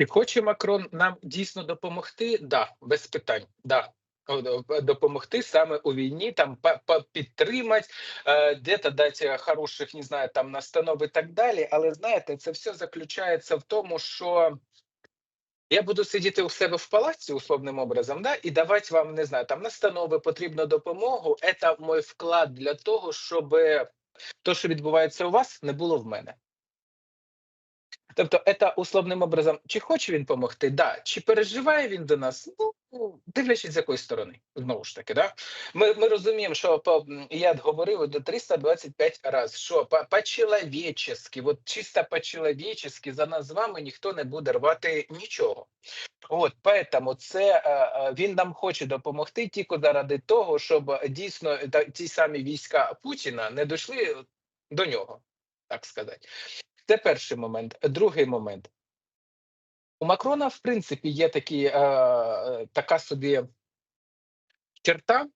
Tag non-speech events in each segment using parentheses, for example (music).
Чи хоче Макрон нам дійсно допомогти? Да, без питань. Да. Допомогти саме у війні, там підтримати, е, де-то дати хороших, не знаю, там настанов і так далі. Але знаєте, це все заключається в тому, що я буду сидіти у себе в палаці условним образом, да, і давати вам, не знаю, там настанови, потрібну допомогу. Це мій вклад для того, щоб то, що відбувається у вас, не було в мене. Тобто, це условним образом, чи хоче він допомогти, да. чи переживає він до нас, ну дивлячись з якої сторони, знову ж таки, да. Ми, ми розуміємо, що по я говорив до 325 разів, що по, по-человечески, от чисто по-человечески за нас з вами ніхто не буде рвати нічого. От поэтому це е, е, він нам хоче допомогти тільки заради того, щоб дійсно ті самі війська Путіна не дійшли до нього, так сказати. Це перший момент. Другий момент. У Макрона, в принципі, є такі, е, е, така собі черта,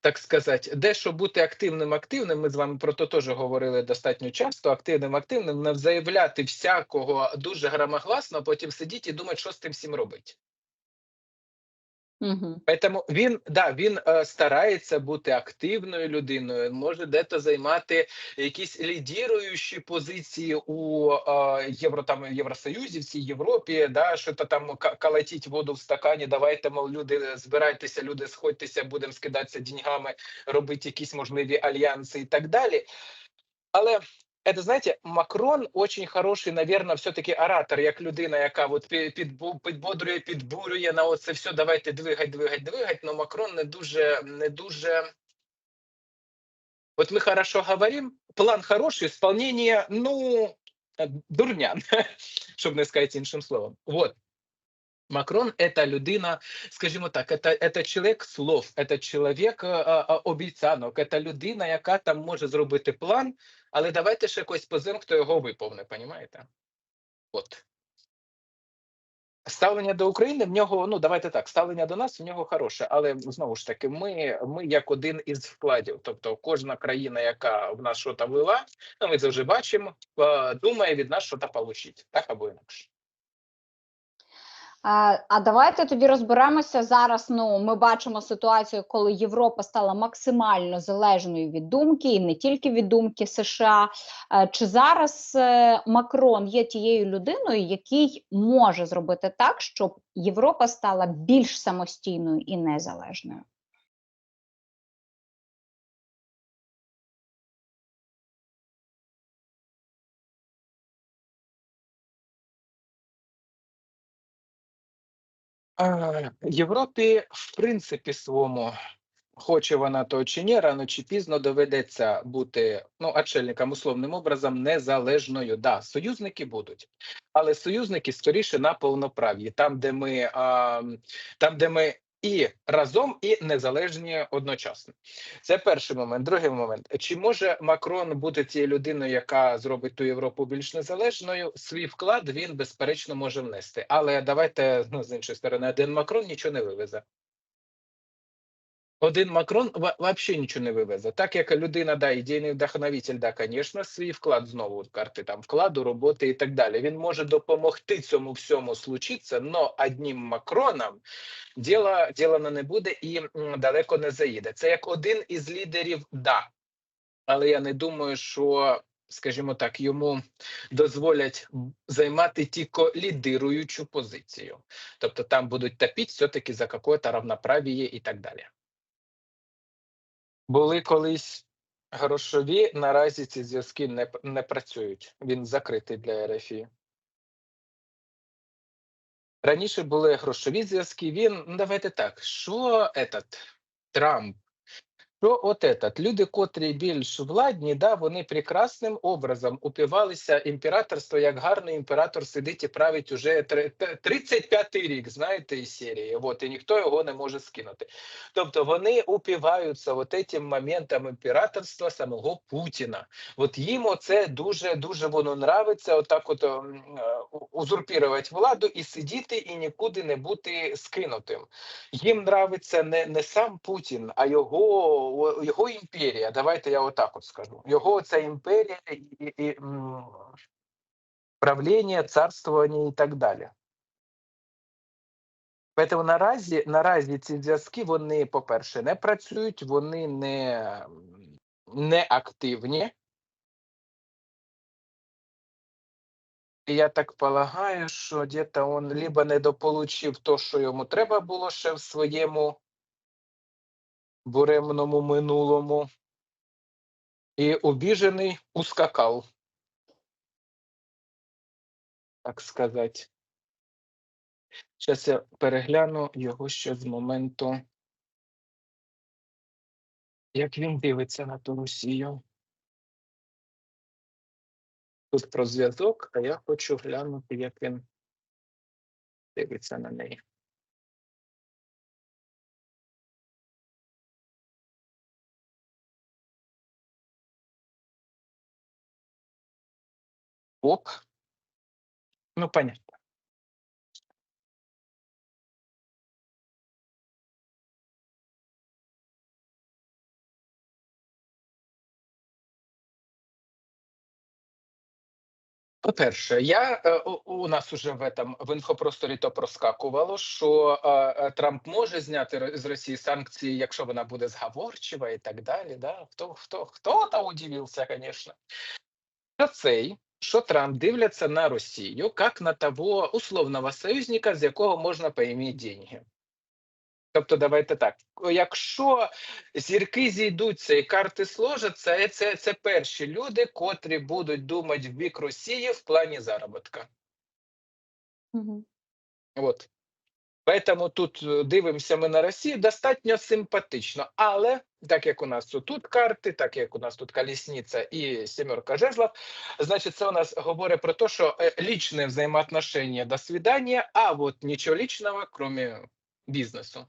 так сказати, де що бути активним активним. Ми з вами про це теж говорили достатньо часто. Активним активним, не заявляти всякого дуже громогласно, а потім сидіти і думати, що з тим всім робити. Угу. Поэтому він да він е, старається бути активною людиною, може дето займати якісь лідіруючі позиції у е, євро там Євросоюзі, в цій Європі, да що то там ка- калатіть воду в стакані. Давайте мов люди збирайтеся, люди сходьтеся, будемо скидатися деньгами, робити якісь можливі альянси і так далі. Але это, знаєте, Макрон очень хороший, наверное, все-таки оратор, як людина, яка от пі- підбу- підбодрює, підбурює на оце все, давайте двигать, двигать, двигать, но Макрон не дуже, не дуже... Вот мы хорошо говорим, план хороший, исполнение, ну, э, дурня, щоб не (laughs) сказати іншим словом. Вот. Макрон – это людина, скажімо так, это, это чоловік слов, это чоловік е, е, обіцянок, это людина, яка там може зробити план, але давайте ще якось позим, хто його виповне, понімаєте? От. Ставлення до України в нього, ну давайте так, ставлення до нас в нього хороше, але знову ж таки, ми, ми як один із вкладів. Тобто, кожна країна, яка в нас щось вела, ну ми це вже бачимо, е, думає від нас щось получить, так або інакше. А, давайте тоді розберемося зараз. Ну, ми бачимо ситуацію, коли Європа стала максимально залежною від думки, і не тільки від думки США. Е, Чи зараз е, Макрон є тією людиною, який може зробити так, щоб Європа стала більш самостійною і незалежною? Європі, в принципі, своєму, хоче вона то чи ні, рано чи пізно доведеться бути ну, очільникам условним образом незалежною. Да, союзники будуть, але союзники скоріше на повноправ'ї, там, де ми, а, там, де ми і разом, і незалежні одночасно. Це перший момент. Другий момент: чи може Макрон бути тією людиною, яка зробить ту Європу більш незалежною? Свій вклад він безперечно може внести. Але давайте ну, з іншої сторони, один Макрон нічого не вивезе. Один Макрон вообще нічого не вивезе. Так як людина, да, ідейний вдохновитель, да, звісно, свій вклад знову карти там вкладу, роботи і так далі. Він може допомогти цьому всьому случитися, но одним Макроном діла, ділано не буде і далеко не заїде. Це як один із лідерів, да. Але я не думаю, що, скажімо так, йому дозволять займати тільки лідируючу позицію. Тобто там будуть топити все-таки за какое-то равноправіє і так далі. Були колись грошові, наразі ці зв'язки не, не працюють. Він закритий для РФІ. Раніше були грошові зв'язки. Він, давайте так, що этот Трамп, що от этот, люди, котрі більш владні, да, вони прекрасним образом упивалися імператорство, як гарний імператор сидить і править уже три- т- 35-й рік, знаєте, із серії. От, і ніхто його не може скинути. Тобто вони упиваються от этим моментом імператорства самого Путіна. От їм оце дуже дуже воно нравиться, отак от ем, е, узурпірувати владу і сидіти і нікуди не бути скинутим. Їм нравиться не, не сам Путін, а його, його імперія. Давайте я отак от скажу. Його ця імперія і, і, і правління, царствування і так далі. Тому наразі, наразі ці зв'язки вони, по-перше, не працюють, вони не, не активні. Я так полагаю, що где-то он либо недополучив то, що йому треба було ще в своєму буремному минулому, і обіжений ускакав, так сказати. Зараз я перегляну його ще з моменту, як він дивиться на ту Росію. Тут про зв'язок, а я хочу глянути, як він дивиться на неї. Оп. Ну, понятно. По-перше, я е, у, нас уже в этом в інфопросторі то проскакувало, що е, е, Трамп може зняти з Росії санкції, якщо вона буде зговорчива і так далі. Да? Хто хто хто там удивився, звісно. Цей, що Трамп дивляться на Росію як на того условного союзника, з якого можна поіміти деньги. Тобто, давайте так: якщо зірки зійдуться і карти сложаться, це, це перші люди, котрі будуть думати в бік Росії в плані заробітка. Угу. От. Поэтому тут е, дивимося ми на Росію достатньо симпатично. Але так як у нас тут карти, так як у нас тут колісниця і сімерка жезлов, значить, це у нас говорить про те, що е, лічне взаємоотношення до свидання, а от нічого лічного, крім бізнесу.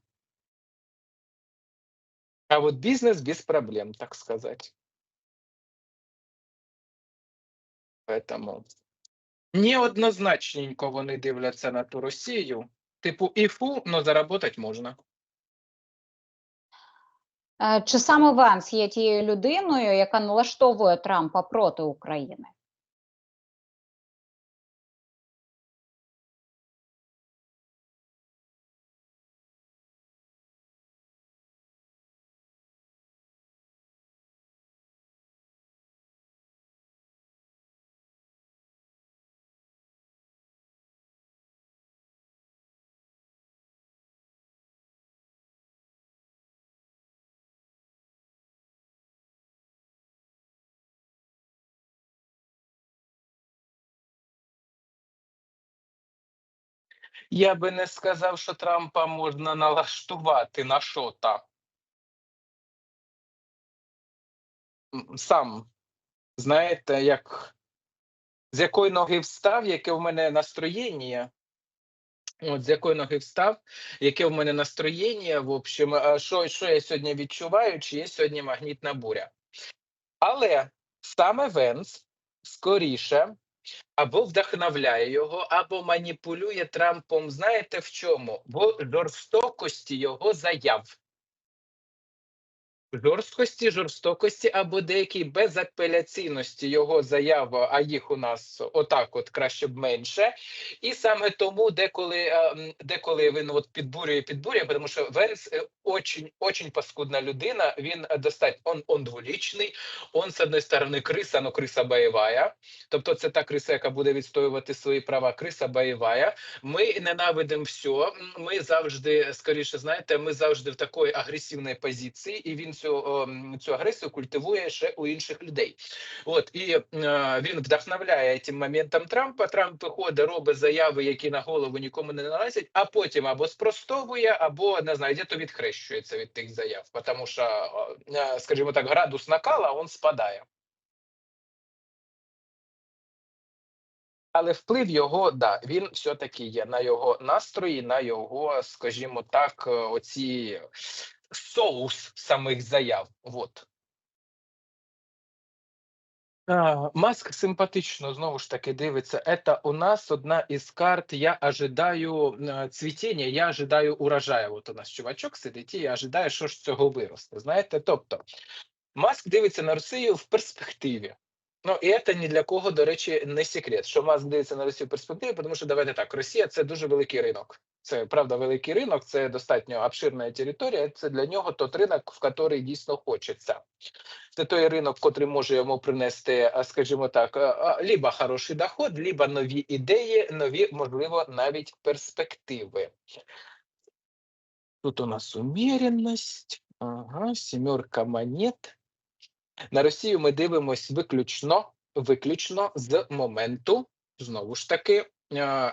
А вот бизнес без проблем, так сказать. Поэтому неоднозначненько вони дивляться на ту Росію. Типу, іфу, но заработать можна. Е, Чи саме Венс є тією людиною, яка налаштовує Трампа проти України? Я би не сказав, що Трампа можна налаштувати на що-то. Сам, знаєте, як з якої ноги встав, яке в мене настроєння. От з якої ноги встав, яке в мене настроєння, в общем, що, що я сьогодні відчуваю, чи є сьогодні магнітна буря. Але саме Венс скоріше або вдохновляє його, або маніпулює Трампом. Знаєте в чому? В жорстокості його заяв. Жорсткості, жорстокості або деякій безапеляційності його заяви, а їх у нас отак, от краще б менше. І саме тому, деколи, е, деколи він от підбурює, підбурює, тому що Венс е, очень, очень паскудна людина. Він достатньо он, он дволічний, он з одної сторони криса, но криса бойова. Тобто це та криса, яка буде відстоювати свої права. Криса бойова. Ми ненавидимо все. Ми завжди, скоріше, знаєте, ми завжди в такої агресивній позиції, і він цю, цю агресію культивує ще у інших людей. От і е, він вдохновляє цим моментом Трампа. Трамп виходить, робить заяви, які на голову нікому не налазять, а потім або спростовує, або не знаю, де-то відхрещується від тих заяв, тому що, е, скажімо так, градус накала він спадає. Але вплив його, да, він все-таки є на його настрої, на його, скажімо так, е, оці соус самих заяв. Вот. А, Маск симпатично знову ж таки дивиться. Это у нас одна із карт. Я ожидаю е, цвітіння, я ожидаю урожаю. От у нас чувачок сидить, і я ожидаю, що ж з цього виросте. Знаєте, тобто Маск дивиться на Росію в перспективі. Ну і це ні для кого, до речі, не секрет, що Маск дивиться на Росію перспективі, тому що давайте так, Росія це дуже великий ринок. Це правда великий ринок, це достатньо обширна територія. Це для нього тот ринок, в який дійсно хочеться. Це той ринок, котрий може йому принести, скажімо так, а, а, либо хороший доход, либо нові ідеї, нові, можливо, навіть перспективи. Тут у нас уміряність, ага, сімерка монет. На Росію ми дивимось виключно, виключно з моменту, знову ж таки,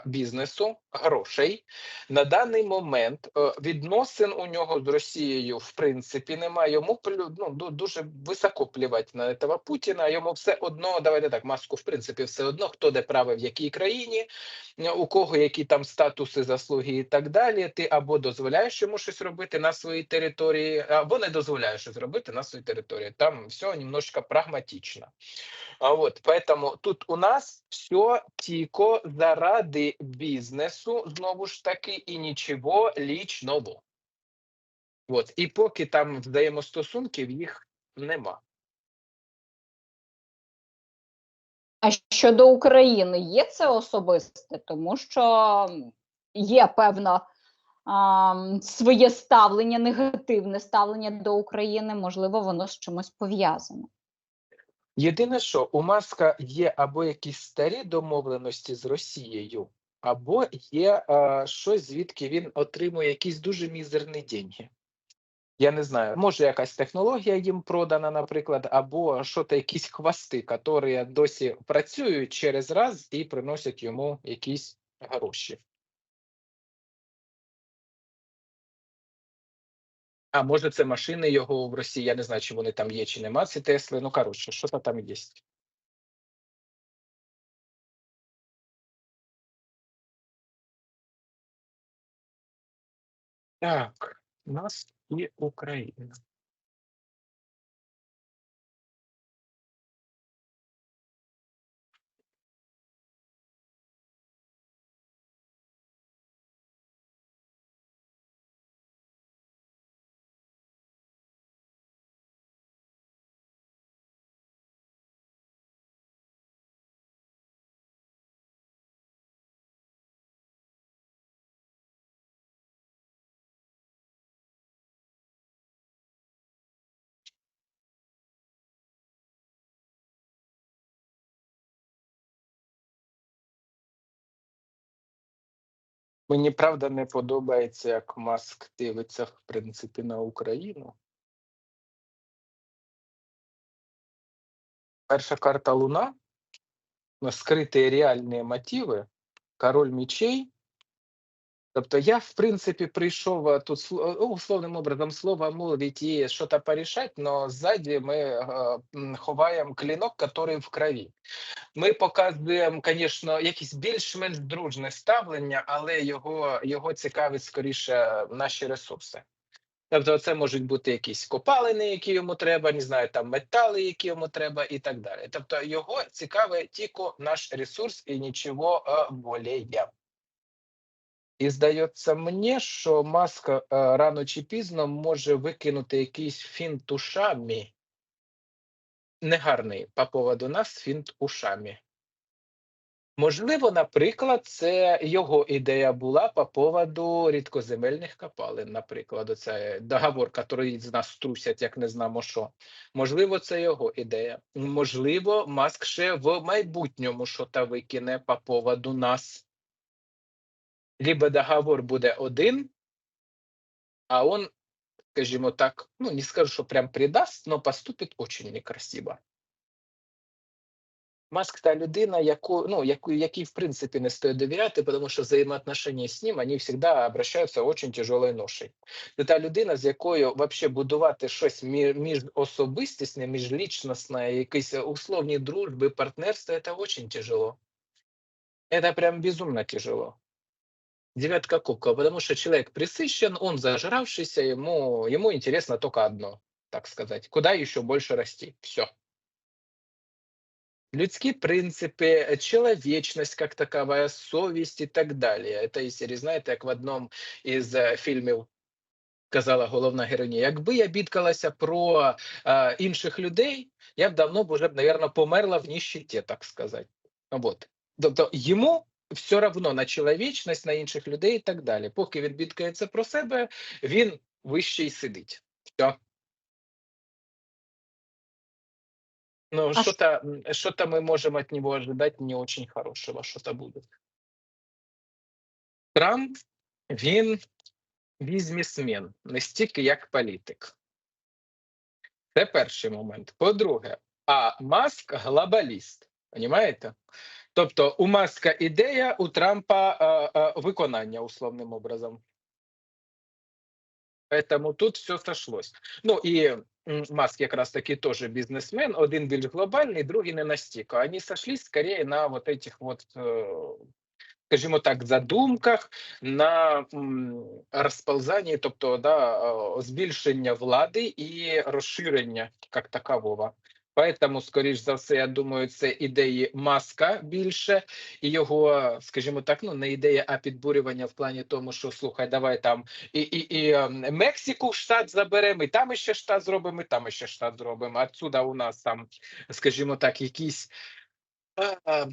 бізнесу, грошей. На даний момент е, відносин у нього з Росією в принципі немає. Йому ну, дуже високо плівати на этого Путіна. Йому все одно, давайте так, маску, в принципі, все одно, хто де правий в якій країні, е, у кого які там статуси, заслуги і так далі. Ти або дозволяєш йому щось робити на своїй території, або не дозволяєш щось робити на своїй території. Там все немножко прагматично. А вот, поэтому тут у нас все тільки заради бізнесу, знову ж таки, і нічого лічного. От, і поки там взаємостосунків їх нема. А щодо України є це особисте, тому що є певно а, своє ставлення, негативне ставлення до України, можливо, воно з чимось пов'язане. Єдине, що у Маска є або якісь старі домовленості з Росією, або є е, щось, звідки він отримує якісь дуже мізерні деньги. Я не знаю, може якась технологія їм продана, наприклад, або що то якісь хвости, які досі працюють через раз і приносять йому якісь гроші. А може, це машини його в Росії. Я не знаю, чи вони там є, чи нема ці Тесли. Ну, коротше, що там є. Так, у нас і Україна. Мені правда не подобається, як Маск дивиться, в принципі, на Україну. Перша карта Луна, скриті реальні мотиви, король мечей. Тобто я, в принципі, прийшов е, тут сло- ну, условним образом слова мовить і щось порішати, але ззаді ми е, ховаємо клінок, який в крові. Ми показуємо, звісно, якісь більш-менш дружне ставлення, але його, його цікавить скоріше наші ресурси. Тобто, це можуть бути якісь копалини, які йому треба, не знаю, там метали, які йому треба, і так далі. Тобто, його цікавить тільки наш ресурс і нічого е, более. І здається мені, що маска е, рано чи пізно може викинути якийсь фінт ушами. Негарний по поводу нас фінт ушами. Можливо, наприклад, це його ідея була по поводу рідкоземельних копалин, наприклад, це договор, який з нас трусять, як не знамо що. Можливо, це його ідея. Можливо, Маск ще в майбутньому щось викине по поводу нас. Либо договор буде один, а он, скажімо так, ну не скажу, що прям предаст, но поступить очень некрасиво. Маск та людина, яку, ну, яку, якій в принципі не стоїть довіряти, тому що взаємоотношення з ним, вони завжди обращаються очень тяжелою ношею. Це та людина, з якою вообще будувати щось мі- міжособистісне, міжлічностне, якісь условні дружби, партнерства, це очень тяжело. Это прям безумно тяжело Девятка кубков, потому что человек присыщен, он зажравшийся, ему, ему интересно только одно, так сказать. Куда еще больше расти? Все. Людские принципы, человечность как таковая, совесть и так далее. Это из серії, знаєте, як в одному із е, фільмів казала головна героїня, якби я бідкалася про е, інших людей, я б давно б уже, б, наверное, померла в ніщиті, так сказати. Вот. Тобто йому все равно на чоловічність, на інших людей і так далі. Поки він бідкається про себе, він вище й сидить. Все. Ну, А что-то, что-то мы можем от него ожидать не очень хорошего, что-то будет. Трамп, він бізнесмен, не стільки як політик. Це перший момент. По-друге, а Маск глобаліст. Понімаєте? Тобто у Маска ідея, у Трампа е, е, виконання условним образом. Поэтому тут все сошлось. Ну і м, Маск якраз таки тоже бізнесмен, один більш глобальний, другий не настільки. Вони сошлись скорее на вот этих вот, э, скажімо так, задумках, на м, розползанні, тобто да, е, збільшення влади і розширення як такового. Поэтому, скоріш за все, я думаю, це ідеї маска більше, і його, скажімо так, ну не ідея, а підбурювання в плані тому, що слухай, давай там і, і, і ем, Мексику в штат заберемо, і там ще штат зробимо, і там ще штат зробимо. Отсюда у нас там, скажімо так, якісь. е,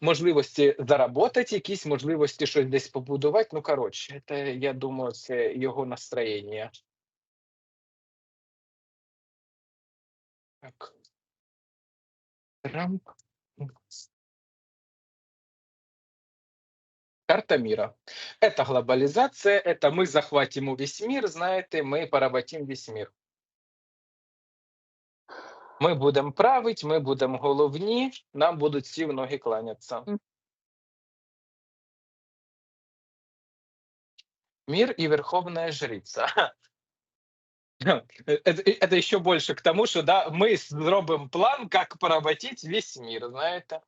Можливості заработати, якісь можливості щось десь побудувати. Ну, коротше, це, я думаю, це його настроєння. Так. Трамп. Карта мира. Это глобализация, это мы захватим весь мир, знаєте, ми поработим весь мир. Ми будемо править, ми будемо головні, нам будуть всі в ноги кланятися. Мгм. Мир и верховная жрица. Это, это еще больше к тому, что да, мы зробимо план, как поработить весь мир, знаєте.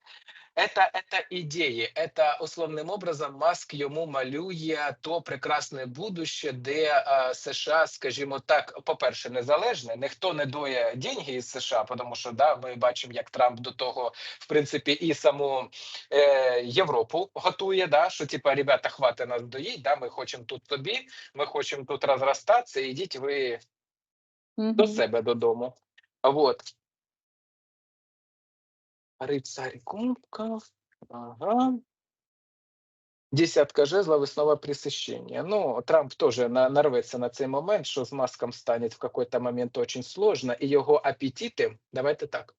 Это, это ідеї, это условним образом Маск йому малює то прекрасне будуще, де е, США, скажімо так, по-перше, незалежне, ніхто не доє деньги із США, тому що да, ми бачимо, як Трамп до того, в принципі, і саму е, Європу готує, да, що типа, ребята, хватить нас доїть, да, ми хочемо тут собі, ми хочемо тут розростатися, ідіть ви до Мгм. себе додому. Вот. Рыцарь кубков. Ага. Десятка жезлов и снова пресыщение. Ну, Трамп тоже на, нарветься на цей момент, що з маском станет в какой-то момент очень сложно, і його апетити, давайте так,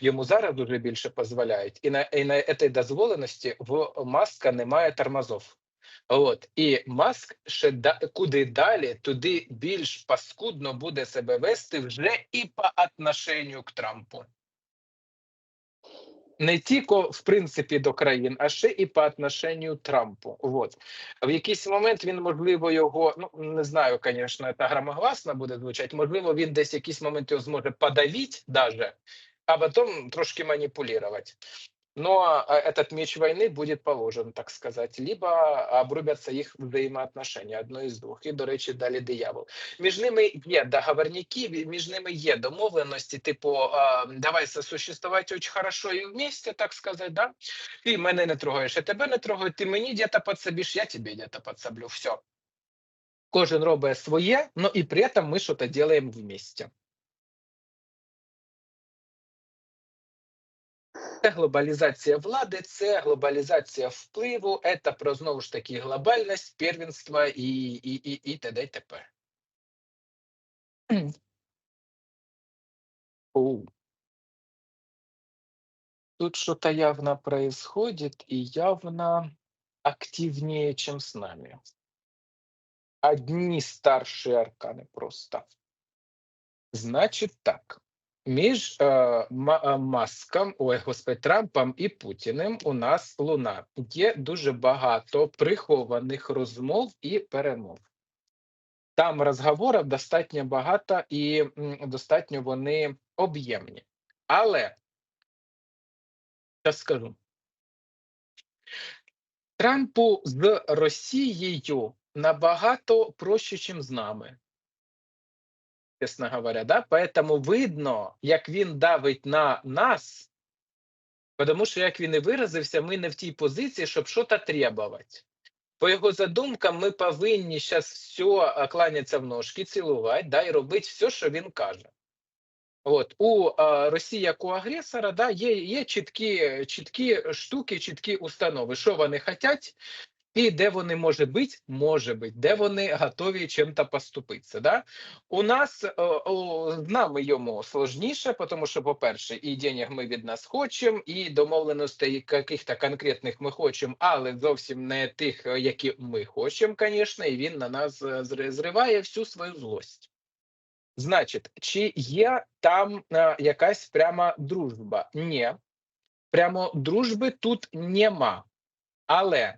йому зараз дуже більше дозволяють. І на, і на этой дозволеності в маска немає тормозов. От і маск ще да, куди далі, туди більш паскудно буде себе вести вже і по отношенню к Трампу. Не тільки в принципі до країн, а ще і по отношенню Трампу. От в якийсь момент він можливо його ну не знаю, звісно, та громогласно буде звучати. Можливо, він десь якийсь момент його зможе подавити, даже, а потім трошки маніпулювати Но а, этот меч войны будет положен, так сказать, либо обрубятся їх взаємоотношення, одно із двох. І, до речі, далі диявол. Між ними є договорники, між ними є домовленості, типу, а, давай сосуществувати очень хорошо і вместе, так сказать, да? Ти мене не трогаєш, я тебе не трогаю, ти мені где-то подсобиш, я тебе где-то подсоблю, все. Кожен робить своє, но і при этом ми щось делаем вместе. Це глобалізація влади, це глобалізація впливу, це про знову ж таки глобальність, первенство і, і, і, і т.д. і т.п. Тут что-то явно происходит и явно активнее, чем с нами. Одни старшие арканы просто. Значит так. Між е, е, Маском, ой, господи, Трампом і Путіним у нас луна. Є дуже багато прихованих розмов і перемов. Там розговорів достатньо багато і достатньо вони об'ємні. Але зараз скажу. Трампу з Росією набагато проще, ніж з нами. Чесно говоря, да? Поэтому видно, як він давить на нас, тому що, як він і виразився, ми не в тій позиції, щоб щось требувати. По його задумкам, ми повинні зараз все кланятися в ножки, цілувати, да, і робити все, що він каже. От у е, Росії як у агресора, да, є, є чіткі, чіткі штуки, чіткі установи, що вони хочуть, і де вони може бути, може бути, де вони готові чим-то поступитися. Да? У нас з нами йому сложніше, тому що, по-перше, і денег ми від нас хочемо, і домовленостей яких-то конкретних ми хочемо, але зовсім не тих, які ми хочемо, звісно, і він на нас е, зриває всю свою злость. Значить, чи є там е, якась пряма дружба? Ні. Прямо дружби тут нема. Але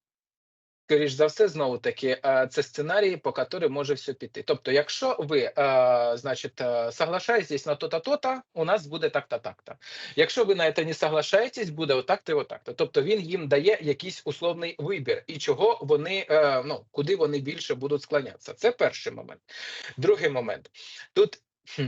Скоріш за все, знову таки, е, це сценарій, по якому може все піти. Тобто, якщо ви, е, значить, е, соглашаєтесь на то-то, то-то, у нас буде так-то, так-то. Якщо ви на це не соглашаєтесь, буде отак-то і отак-то. Тобто він їм дає якийсь условний вибір, і чого вони, ну, куди вони більше будуть склонятися. Це перший момент. Другий момент. Тут хм,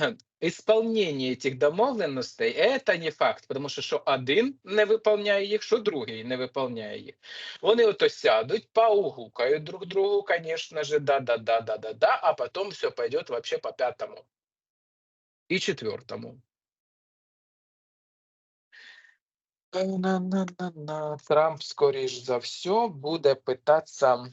(clears throat) Ге, Ісполнення цих домовленостей це не факт, тому що що один не виконує їх, що другий не виконує їх. Вони ото сядуть, поугукають друг другу, звісно же, да-да-да-да-да-да, а потім все пойде вообще по п'ятому і четвертому. Трамп, скоріш за все, буде питатися.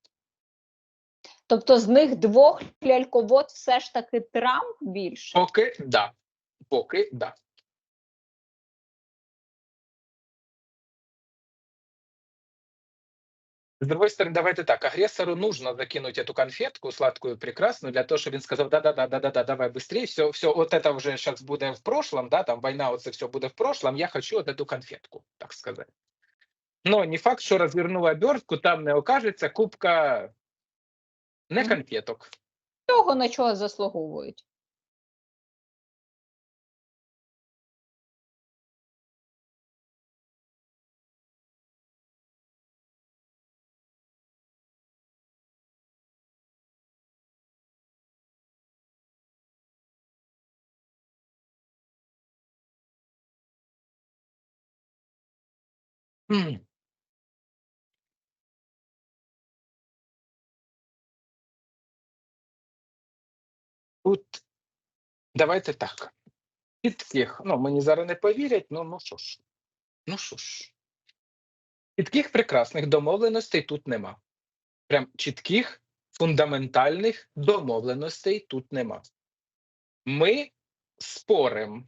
Тобто з них двох ляльковод все ж таки Трамп більше. Поки да. Поки да. С другой стороны, давайте так, агрессору нужно закинуть эту конфетку сладкую, прекрасную, для того, чтобы он сказал, да-да-да-да-да, давай быстрее, все, все, вот это уже сейчас будет в прошлом, да, там война, вот это все будет в прошлом, я хочу вот эту конфетку, так сказать. Но не факт, що розвернула обертку, там не окажеться кубка не конфеток. Того на чого заслуговують. М. Тут давайте так. Чітких, ну мені зараз не повірять, ну ну що ж, ну що ж. Чітких прекрасних домовленостей тут нема. Прям чітких фундаментальних домовленостей тут нема. Ми спорим.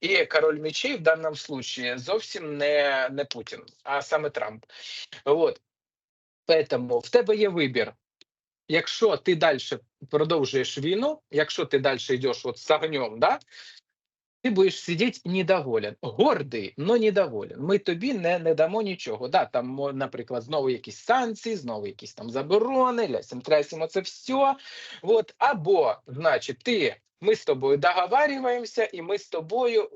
І король мечей в даному случае зовсім не, не Путін, а саме Трамп. От. Поэтому в тебе є вибір. Якщо ти далі продовжуєш війну, якщо ти далі йдеш от з огнем, да, ти будеш сидіти недоволен, гордий, але недоволен. Ми тобі не, не дамо нічого. Да, там, мо- наприклад, знову якісь санкції, знову якісь там заборони, лясім трясимо це все. От, або, значить, ти, ми з тобою договарюємося, і ми з тобою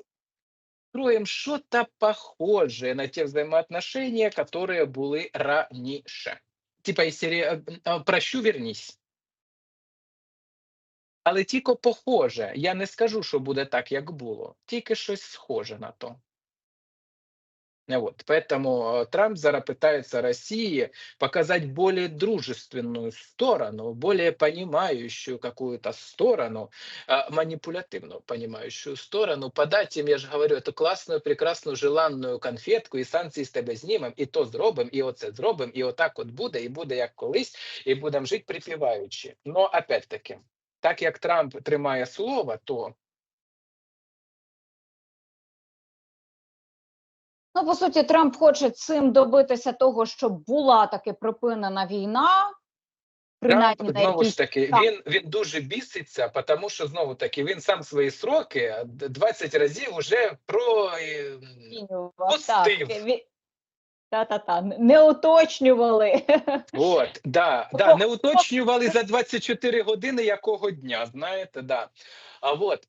строим что-то похожее на те взаимоотношения, которые были раньше. Типа из серии э, э, «Прощу, вернись». Але тільки похоже. Я не скажу, що буде так, як було. Тільки щось схоже на то. Э, Вот. Поэтому э, Трамп зараз пытается России показать более дружественную сторону, более понимающую какую-то сторону, а, манипулятивную понимающую сторону, подать им, я же говорю, эту классную, прекрасную, желанную конфетку, і санкції з тебе знімем, і то зробим, і оце зробим, і отак от буде, і буде як колись, і будемо жити припіваючи. Но опять-таки, так як Трамп тримає слово, то Ну, по суті, Трамп хоче цим добитися того, щоб була таки припинена війна. Принаймні Трамп, на знову ж таки, так. він, він дуже біситься, тому що знову таки він сам свої сроки 20 разів уже про е. Пустив. Так, Та-та-та, не уточнювали. От, да, да, не уточнювали за 24 години якого дня, знаєте, да. А от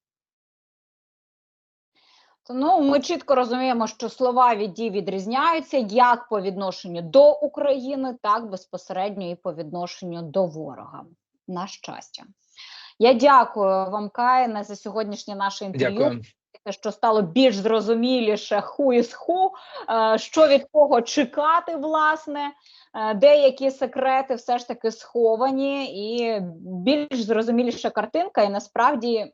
Ну, ми чітко розуміємо, що слова від дій відрізняються як по відношенню до України, так безпосередньо і по відношенню до ворога. На щастя. Я дякую вам, Каїне, за сьогоднішнє наше інтерв'ю. Дякую. Те, що стало більш зрозуміліше who is who, е, що від кого чекати, власне, Е, деякі секрети все ж таки сховані, і більш зрозуміліша картинка, і насправді.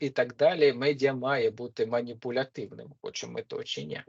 і так далі. Медіа має бути маніпулятивним, хочемо ми то чи ні.